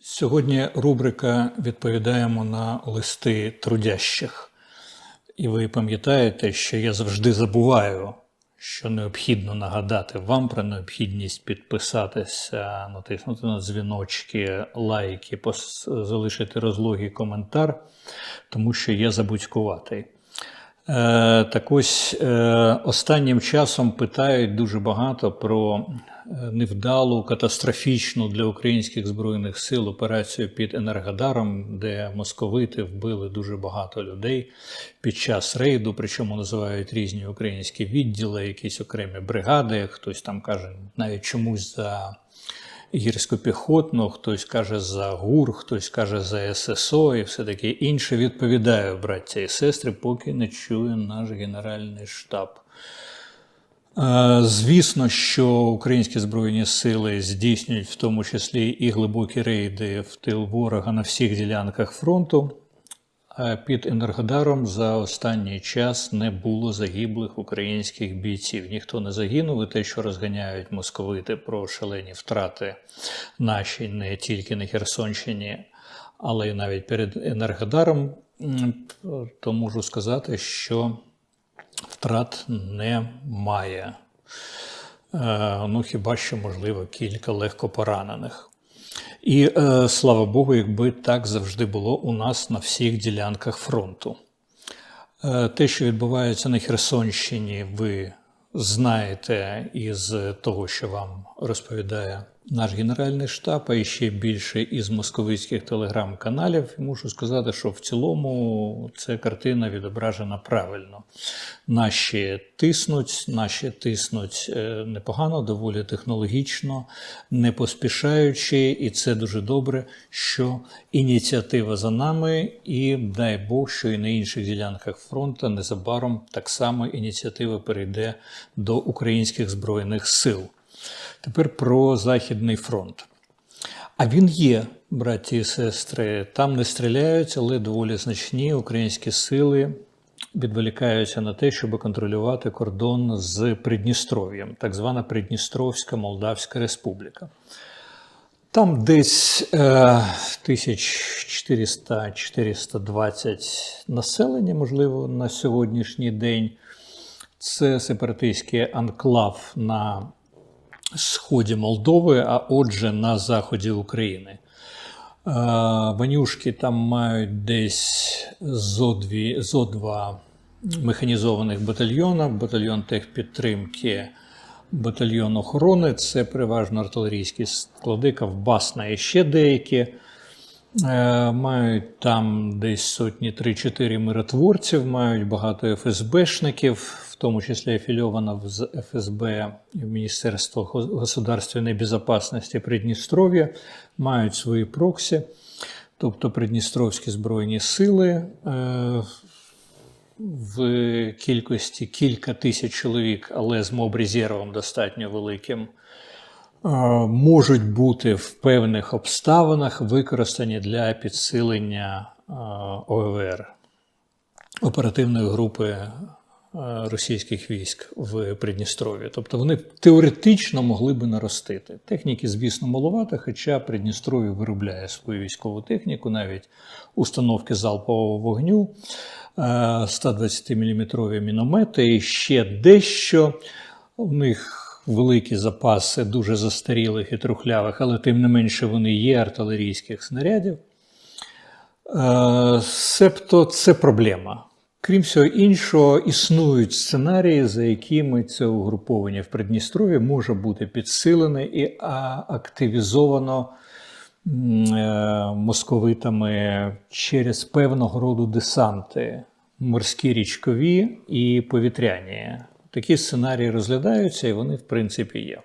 Сьогодні рубрика Відповідаємо на листи трудящих. І ви пам'ятаєте, що я завжди забуваю, що необхідно нагадати вам про необхідність підписатися, натиснути на дзвіночки, лайки, залишити розлогий коментар, тому що я забудькуватий. Е, так ось е, останнім часом питають дуже багато про невдалу, катастрофічну для українських збройних сил операцію під Енергодаром, де московити вбили дуже багато людей під час рейду, причому називають різні українські відділи, якісь окремі бригади. Хтось там каже навіть чомусь за гірсько-піхотну, хтось каже за ГУР, хтось каже за ССО і все таке інше. Відповідаю, браття і сестри, поки не чує наш Генеральний штаб. Е, Звісно, що українські збройні сили здійснюють в тому числі і глибокі рейди в тил ворога на всіх ділянках фронту. А Під Енергодаром за останній час не було загиблих українських бійців. Ніхто не загинув. І те, що розганяють московити про шалені втрати наші не тільки на Херсонщині, але й навіть перед Енергодаром, то можу сказати, що втрат немає. Е, Ну, хіба що, можливо, кілька легко поранених. І е, слава Богу, якби так завжди було у нас на всіх ділянках фронту. Е, те, що відбувається на Херсонщині, ви знаєте із того, що вам розповідає наш Генеральний штаб, а ще більше із московицьких телеграм-каналів. Мушу сказати, що в цілому ця картина відображена правильно. Наші тиснуть, наші тиснуть е, непогано, доволі технологічно, не поспішаючи, і це дуже добре, що ініціатива за нами, і дай Бог, що і на інших ділянках фронту незабаром так само ініціатива перейде до українських збройних сил. Тепер про Західний фронт. А він є, браті і сестри. Там не стріляють, але доволі значні українські сили відволікаються на те, щоб контролювати кордон з Придністров'ям, так звана Придністровська Молдавська Республіка. Там десь е, 1400-420 населення, можливо, на сьогоднішній день. Це сепаратистський анклав на сході Молдови, а отже, на заході України. Е, Ванюшки там мають десь зо, дві, зо два механізованих батальйона, батальйон техпідтримки, батальйон охорони. Це переважно артилерійські склади, Ковбасна і ще деякі. Е, Мають там десь сотні 3-4 миротворців, мають багато ФСБшників, в тому числі афільовано з ФСБ і Міністерство государственної безпечності Придністров'я, мають свої проксі, тобто Придністровські збройні сили е, в кількості кілька тисяч чоловік, але з мобрезервом достатньо великим можуть бути в певних обставинах використані для підсилення ОВР оперативної групи російських військ в Придністров'ї. Тобто вони теоретично могли би наростити. Техніки, звісно, маловато, хоча Придністров'я виробляє свою військову техніку, навіть установки залпового вогню, 120-мм міномети і ще дещо. У них великі запаси дуже застарілих і трухлявих, але тим не менше вони є артилерійських снарядів. Е, Себто це проблема. Крім всього іншого, існують сценарії, за якими це угруповання в Придністров'ї може бути підсилене і активізовано е, московитами через певного роду десанти морські річкові і повітряні. Такі сценарії розглядаються, і вони, в принципі, є.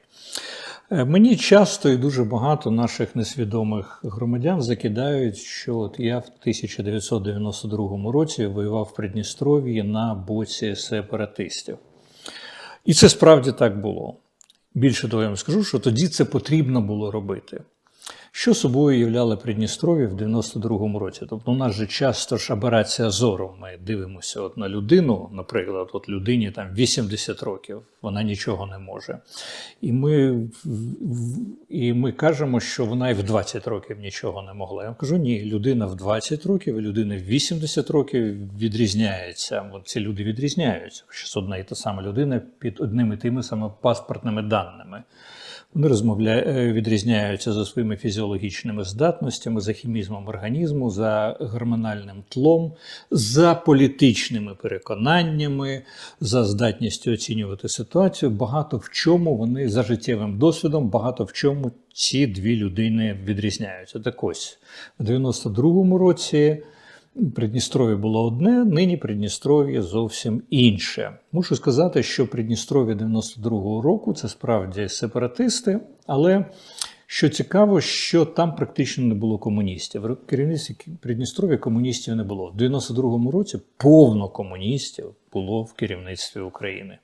Е, Мені часто і дуже багато наших несвідомих громадян закидають, що от я в 1992 році воював в Придністров'ї на боці сепаратистів. І це справді так було. Більше того, я вам скажу, що тоді це потрібно було робити. Що собою являло Придністров'я в 92-му році? Тобто, у нас же часто ж аберація зору. Ми дивимося от на людину, наприклад, от людині там 80 років, вона нічого не може. І ми, і ми кажемо, що вона і в 20 років нічого не могла. Я вам кажу, ні, людина в 20 років людина в 80 років відрізняється. От ці люди відрізняються. Щось одна і та сама людина під одними тими саме паспортними даними. Вони розмовляють, відрізняються за своїми фізіологічними здатностями, за хімізмом організму, за гормональним тлом, за політичними переконаннями, за здатністю оцінювати ситуацію. Багато в чому вони за життєвим досвідом, багато в чому ці дві людини відрізняються. Так ось в 92-му році. Придністров'я було одне, нині Придністров'я зовсім інше. Мушу сказати, що Придністров'я 92-го року це справді сепаратисти, але що цікаво, що там практично не було комуністів. В керівництві Придністров'я комуністів не було. В 92-му році повно комуністів було в керівництві України.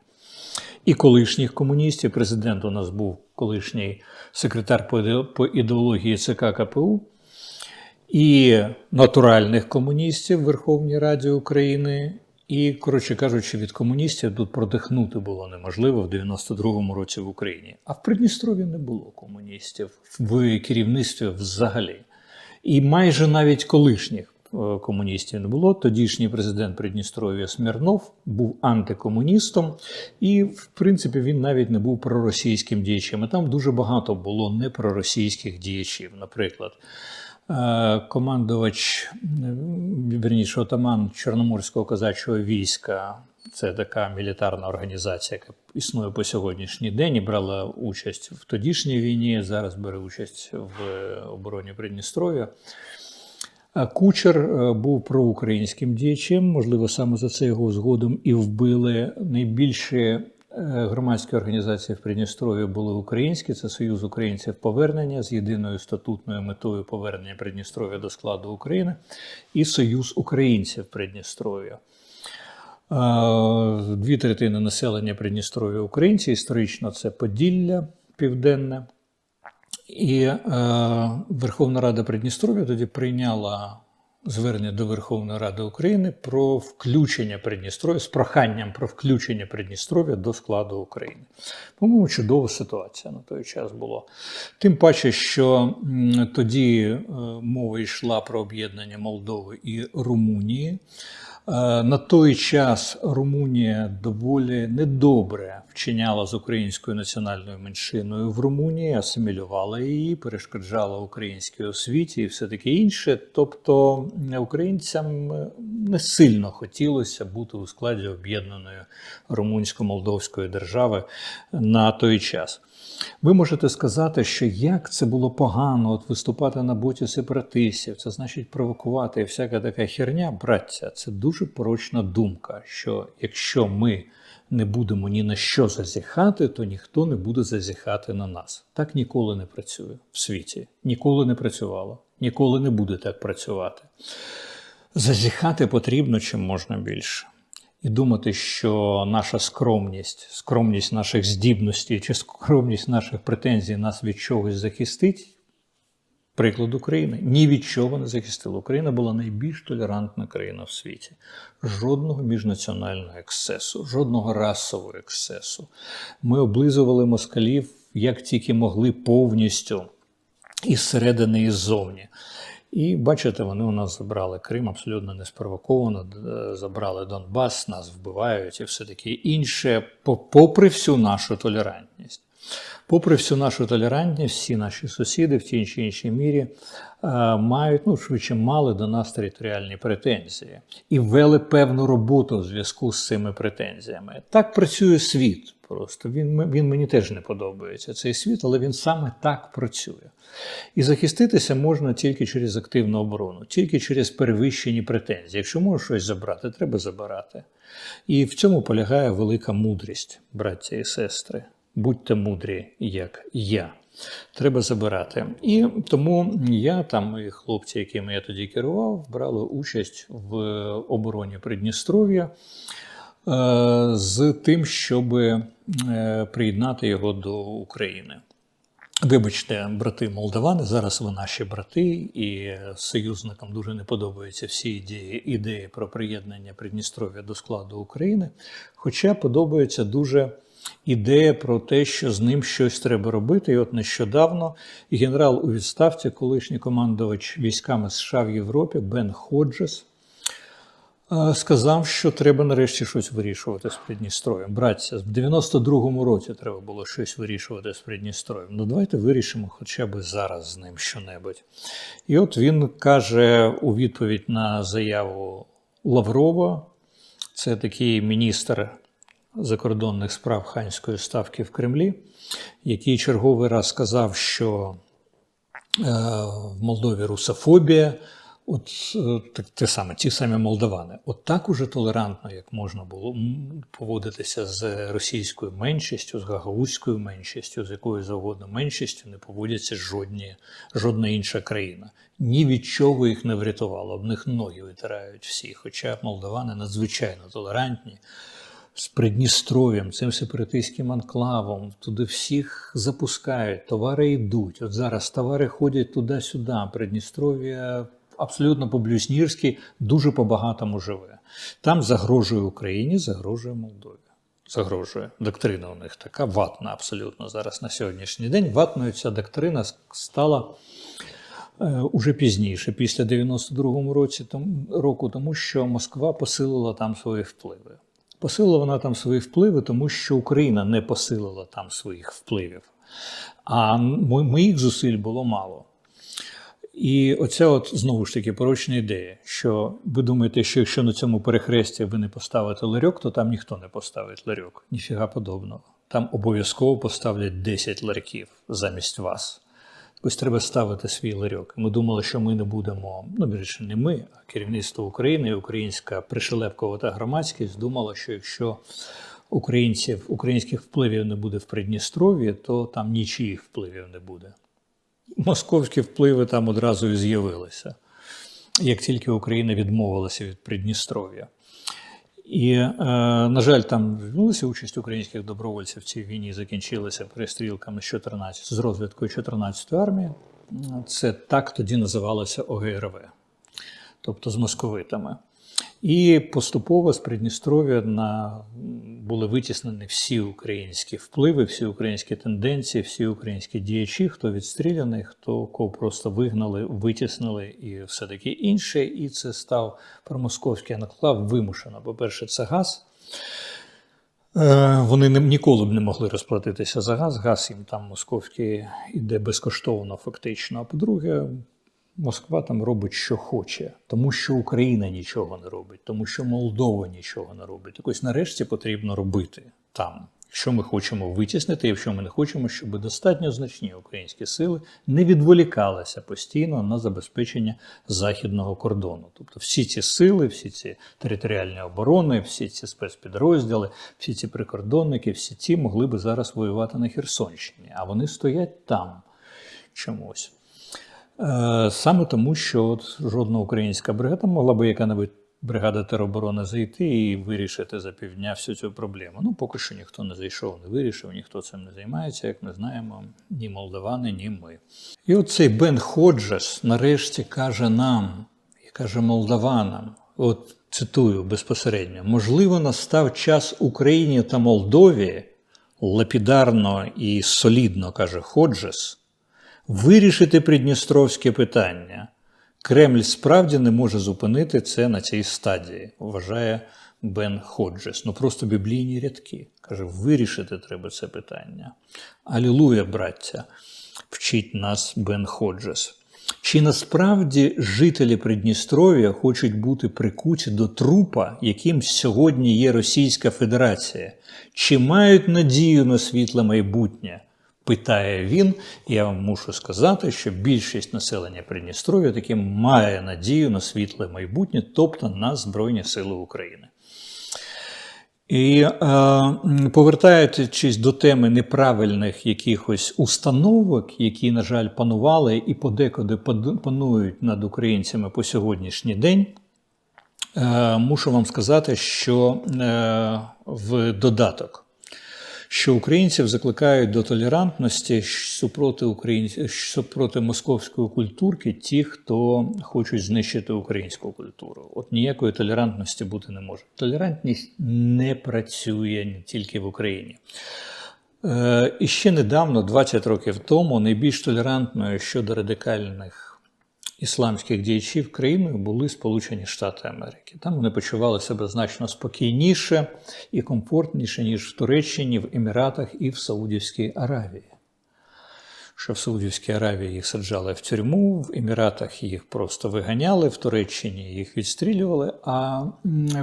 І колишніх комуністів, президент у нас був колишній секретар по ідеології ЦК КПУ і натуральних комуністів в Верховній Раді України. І, коротше кажучи, від комуністів тут продихнути було неможливо в 92-му році в Україні. А в Придністров'ї не було комуністів в керівництві взагалі. І майже навіть колишніх е, комуністів не було. Тодішній президент Придністров'я Смірнов був антикомуністом, і, в принципі, він навіть не був проросійським діячем. І там дуже багато було непроросійських діячів. Наприклад, командувач, е, вірніше, отаман Чорноморського козачого війська. Це така мілітарна організація, яка існує по сьогоднішній день і брала участь в тодішній війні. Зараз бере участь в обороні Придністров'я. Кучер е, був проукраїнським діячем, можливо, саме за це його згодом і вбили. Найбільші е, громадські організації в Придністров'ї були українські. Це Союз українців повернення з єдиною статутною метою повернення Придністров'я до складу України і Союз українців Придністров'я. Е, Дві третини населення Придністров'я українці. Історично це Поділля Південне. І е, Верховна Рада Придністров'я тоді прийняла звернення до Верховної Ради України про включення Придністров'я з проханням про включення Придністров'я до складу України. По-моєму, чудова ситуація на той час була. Тим паче, що тоді е, мова йшла про об'єднання Молдови і Румунії. Е, На той час Румунія доволі недобре вчиняла з українською національною меншиною в Румунії, асимілювала її, перешкоджала українській освіті і все таке інше. Тобто українцям е, не сильно хотілося бути у складі об'єднаної румунсько-молдовської держави на той час. Ви можете сказати, що як це було погано от виступати на боці сепаратистів, це значить провокувати і всяка така херня, браття, це дуже порочна думка, що якщо ми не будемо ні на що зазіхати, то ніхто не буде зазіхати на нас. Так ніколи не працює в світі. Ніколи не працювало, ніколи не буде так працювати. Зазіхати потрібно чим можна більше. І думати, що наша скромність, скромність наших здібностей чи скромність наших претензій нас від чогось захистить. Приклад України ні від чого не захистила. Україна була найбільш толерантна країна в світі. Жодного міжнаціонального ексцесу, жодного расового ексцесу. Ми облизували москалів як тільки могли повністю із середини і ззовні. І бачите, вони у нас забрали Крим абсолютно неспровоковано, забрали Донбас, нас вбивають і все таке інше, попри всю нашу толерантність. Попри всю нашу толерантність, всі наші сусіди в тій чи іншій мірі е, мають, ну швидше мали до нас територіальні претензії і вели певну роботу в зв'язку з цими претензіями. Так працює світ. Просто він, він мені теж не подобається цей світ, але він саме так працює. І захиститися можна тільки через активну оборону, тільки через перевищені претензії. Якщо можеш щось забрати, треба забирати. І в цьому полягає велика мудрість, браття і сестри. Будьте мудрі, як я. Треба забирати. І тому я там і хлопці, якими я тоді керував, брали участь в обороні Придністров'я е, з тим, щоб е, приєднати його до України. Вибачте, брати молдавани, зараз ви наші брати, і союзникам дуже не подобаються всі ідеї, ідеї про приєднання Придністров'я до складу України. Хоча подобається дуже ідея про те, що з ним щось треба робити. І от нещодавно генерал у відставці, колишній командувач військами США в Європі Бен Ходжес, е, сказав, що треба нарешті щось вирішувати з Придністров'ям. Братця, в 92-му році треба було щось вирішувати з Придністров'ям. Ну давайте вирішимо хоча б зараз з ним щонебудь. І от він каже у відповідь на заяву Лаврова, це такий міністр закордонних справ ханської ставки в Кремлі, який черговий раз сказав, що е, в Молдові русофобія. От е, так, те саме, ті самі молдавани. От так уже толерантно, як можна було поводитися з російською меншістю, з гагаузькою меншістю, з якою завгодно меншістю, не поводяться жодні, жодна інша країна. Ні від чого їх не врятувало, об них ноги витирають всі. Хоча молдавани надзвичайно толерантні. З Придністров'ям, цим сепаратистським анклавом, туди всіх запускають, товари йдуть. От зараз товари ходять туди-сюди. Придністров'я абсолютно по-блюснірськи дуже по-багатому живе. Там загрожує Україні, загрожує Молдові. Загрожує. Доктрина у них така ватна абсолютно зараз на сьогоднішній день. Ватною ця доктрина стала е, уже пізніше, після 92-му році тому, року, тому що Москва посилила там свої впливи. Посилила вона там свої впливи, тому що Україна не посилила там своїх впливів. А моїх зусиль було мало. І оця от знову ж таки порочна ідея, що ви думаєте, що якщо на цьому перехресті ви не поставите ларьок, то там ніхто не поставить ларьок. Ніфіга подобного. Там обов'язково поставлять 10 ларьків замість вас. Ось треба ставити свій ларьок. Ми думали, що ми не будемо, ну більше не ми, а керівництво України, українська пришелепкова та громадськість думала, що якщо українців, українських впливів не буде в Придністров'ї, то там нічиїх впливів не буде. Московські впливи там одразу і з'явилися, як тільки Україна відмовилася від Придністров'я. І, е, на жаль, там відбулася участь українських добровольців в цій війні, закінчилася перестрілками з 14, з розвідкою 14-ї армії. Це так тоді називалося ОГРВ, тобто з московитами. І поступово з Придністров'я на, були витіснені всі українські впливи, всі українські тенденції, всі українські діячі, хто відстріляний, хто кого просто вигнали, витіснили і все таке інше. І це став промосковський анклав вимушено. По-перше, це газ. Е, Вони ніколи б не могли розплатитися за газ. Газ їм там московський іде безкоштовно, фактично. А по-друге, Москва там робить, що хоче, тому що Україна нічого не робить, тому що Молдова нічого не робить. Так ось нарешті потрібно робити там. Якщо ми хочемо витіснити, якщо ми не хочемо, щоб достатньо значні українські сили не відволікалися постійно на забезпечення західного кордону. Тобто всі ці сили, всі ці територіальні оборони, всі ці спецпідрозділи, всі ці прикордонники, всі ці могли би зараз воювати на Херсонщині, а вони стоять там чомусь. Е, Саме тому, що от жодна українська бригада могла би яка-небудь бригада тероборони зайти і вирішити за півдня всю цю проблему. Ну, поки що ніхто не зайшов, не вирішив, ніхто цим не займається, як ми знаємо, ні молдавани, ні ми. І от цей Бен Ходжес нарешті каже нам і каже молдаванам, от цитую безпосередньо, можливо, настав час Україні та Молдові лапідарно і солідно каже Ходжес вирішити придністровське питання. Кремль справді не може зупинити це на цій стадії, вважає Бен Ходжес. Ну просто біблійні рядки. Каже, вирішити треба це питання. Алілуя, браття, вчить нас Бен Ходжес. Чи насправді жителі Придністров'я хочуть бути прикуті до трупа, яким сьогодні є Російська Федерація? Чи мають надію на світле майбутнє? Питає він, і я вам мушу сказати, що більшість населення Придністров'я таки має надію на світле майбутнє, тобто на Збройні Сили України. І е, повертаючись до теми неправильних якихось установок, які, на жаль, панували і подекуди панують над українцями по сьогоднішній день, е, мушу вам сказати, що е, в додаток що українців закликають до толерантності супроти українців супроти московської культурки, ті, хто хочуть знищити українську культуру. От ніякої толерантності бути не може. Толерантність не працює тільки в Україні. Е, І ще недавно, 20 років тому, найбільш толерантною щодо радикальних ісламських діячів країною були Сполучені Штати Америки. Там вони почували себе значно спокійніше і комфортніше, ніж в Туреччині, в Еміратах і в Саудівській Аравії. Що в Саудівській Аравії їх саджали в тюрму, в Еміратах їх просто виганяли, в Туреччині їх відстрілювали, а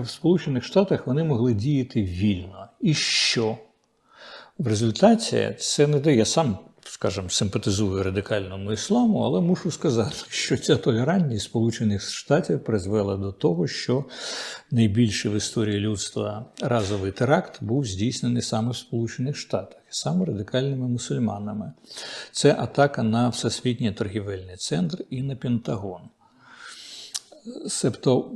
в Сполучених Штатах вони могли діяти вільно. І що? В результаті це не дає сам скажімо, симпатизую радикальному ісламу, але мушу сказати, що ця толерантність Сполучених Штатів призвела до того, що найбільший в історії людства разовий теракт був здійснений саме в Сполучених Штатах, саме радикальними мусульманами. Це атака на Всесвітній торгівельний центр і на Пентагон. Себто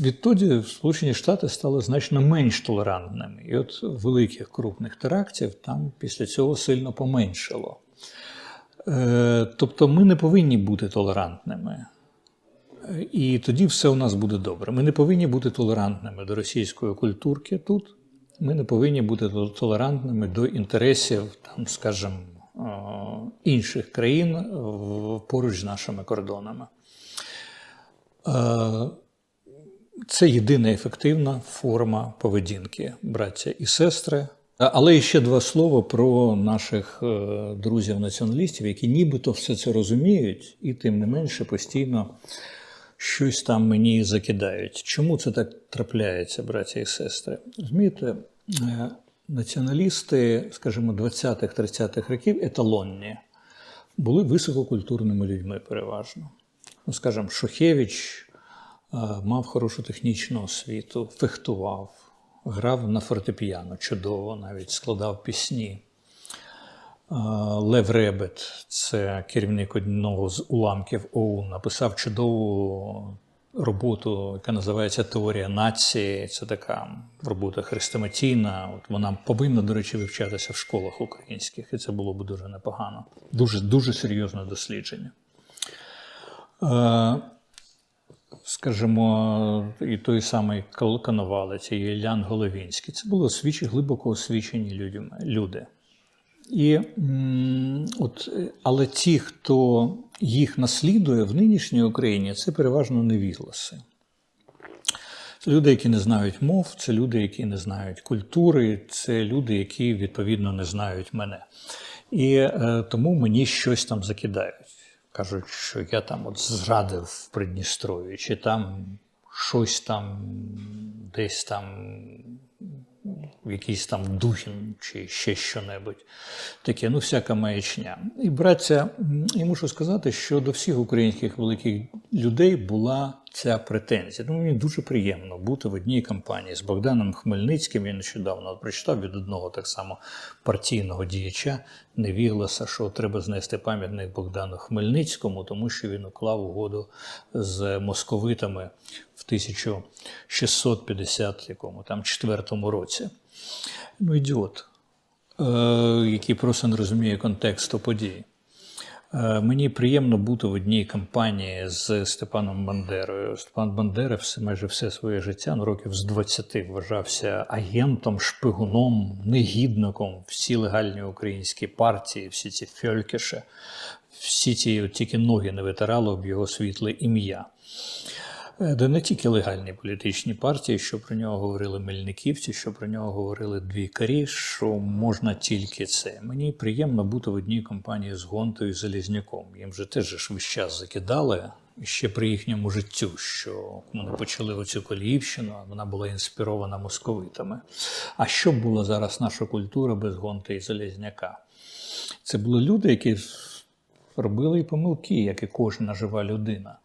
відтоді Сполучені Штати стали значно менш толерантними. І от великих крупних терактів там після цього сильно поменшало. Е, тобто ми не повинні бути толерантними. І тоді все у нас буде добре. Ми не повинні бути толерантними до російської культурки тут. Ми не повинні бути толерантними до інтересів, там, скажімо, інших країн поруч з нашими кордонами. Е, це єдина ефективна форма поведінки, браття і сестри. Але ще два слова про наших е, друзів-націоналістів, які нібито все це розуміють, і тим не менше постійно щось там мені закидають. Чому це так трапляється, браття і сестри? Розумієте, е, націоналісти, скажімо, 20-30-х років еталонні, були висококультурними людьми переважно. Ну, скажімо, Шухевич е, мав хорошу технічну освіту, фехтував грав на фортепіано чудово, навіть складав пісні. Лев Ребет, це керівник одного з уламків ОУН, написав чудову роботу, яка називається Теорія нації. Це така робота хрестоматійна. От Вона повинна, до речі, вивчатися в школах українських, і це було б дуже непогано. Дуже, Дуже серйозне дослідження скажімо, і той самий Коновалець, і Іллян Головінський. Це були освічі, глибоко освічені люди. І, от, Але ті, хто їх наслідує в нинішній Україні, це переважно невігласи. Це люди, які не знають мов, це люди, які не знають культури, це люди, які відповідно не знають мене. І е, тому мені щось там закидають кажуть, що я там от зрадив в Придністрові, чи там щось там десь там якийсь там Духін чи ще що-небудь. Таке, ну, всяка маячня. І браття, я мушу сказати, що до всіх українських великих людей була ця претензія. Ну, Мені дуже приємно бути в одній кампанії з Богданом Хмельницьким. Я нещодавно прочитав від одного так само партійного діяча Невігласа, що треба знести пам'ятник Богдану Хмельницькому, тому що він уклав угоду з московитами в 1650 якому там четвертому році. Ну, ідіот, е, який просто не розуміє контексту подій. Е, мені приємно бути в одній кампанії з Степаном Бандерою. Степан Бандера все майже все своє життя, ну років з 20 вважався агентом, шпигуном, негідником. Всі легальні українські партії, всі ці фьолькіші, всі ці тільки ноги не витирало в його світле ім'я. Де не тільки легальні політичні партії, що про нього говорили мельниківці, що про нього говорили двікарі, що можна тільки це. Мені приємно бути в одній компанії з Гонтою і Залізняком. Їм же теж весь час закидали ще при їхньому життю, що вони почали оцю коліївщину, вона була інспірована московитами. А що була зараз наша культура без Гонти і Залізняка? Це були люди, які робили і помилки, як і кожна жива людина.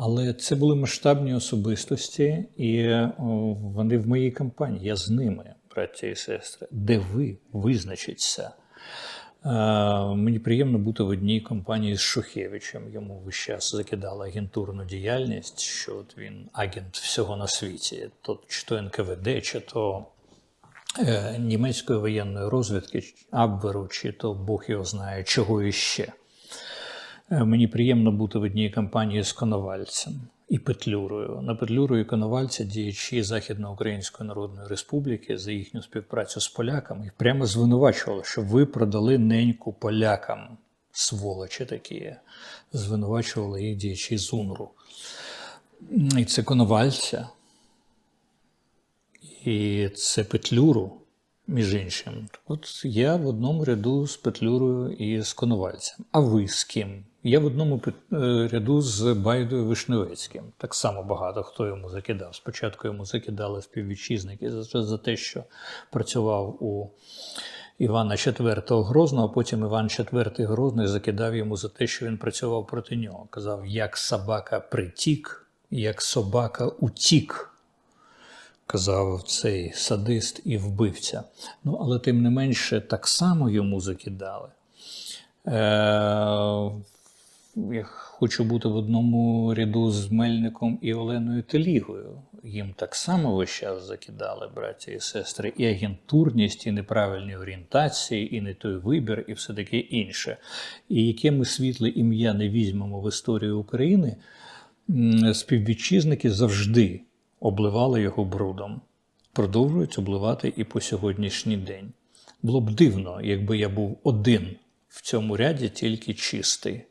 Але це були масштабні особистості, і вони в моїй кампанії. Я з ними, браття і сестри. Де ви визначиться? Мені приємно бути в одній компанії з Шухевичем. Йому весь час закидали агентурну діяльність, що от він агент всього на світі, то чи то НКВД, чи то е, німецької воєнної розвідки, Абверу, чи то Бог його знає, чого іще. Е, Мені приємно бути в одній компанії з Коновальцем і Петлюрою. На Петлюру і Коновальця діячі Західноукраїнської Народної Республіки за їхню співпрацю з поляками прямо звинувачували, що ви продали неньку полякам, сволочі такі. Звинувачували їх діячі з УНРу. І це Коновальця, і це Петлюру, між іншим. От я в одному ряду з Петлюрою і з Коновальцем. А ви з ким? Я в одному е, ряду з Байдою Вишневецьким. Так само багато хто йому закидав. Спочатку йому закидали співвітчизники за, за те, що працював у Івана IV Грозного, а потім Іван IV Грозний закидав йому за те, що він працював проти нього. Казав, як собака притік, як собака утік казав цей садист і вбивця. Ну, але тим не менше, так само йому закидали. Е, я хочу бути в одному ряду з Мельником і Оленою Телігою. Їм так само весь час закидали, браття і сестри, і агентурність, і неправильні орієнтації, і не той вибір, і все таке інше. І яке ми світле ім'я не візьмемо в історію України, співвітчизники завжди обливали його брудом, продовжують обливати і по сьогоднішній день. Було б дивно, якби я був один в цьому ряді, тільки чистий.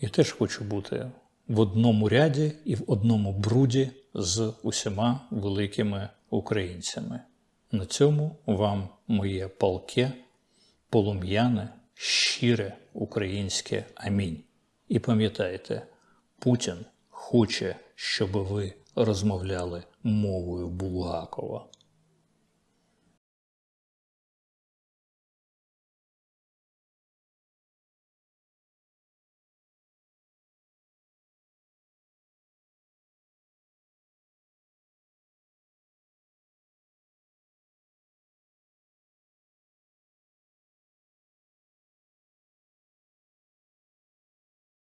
Я теж хочу бути в одному ряді і в одному бруді з усіма великими українцями. На цьому вам моє палке, полум'яне, щире українське амінь. І пам'ятайте, Путін хоче, щоб ви розмовляли мовою Булгакова.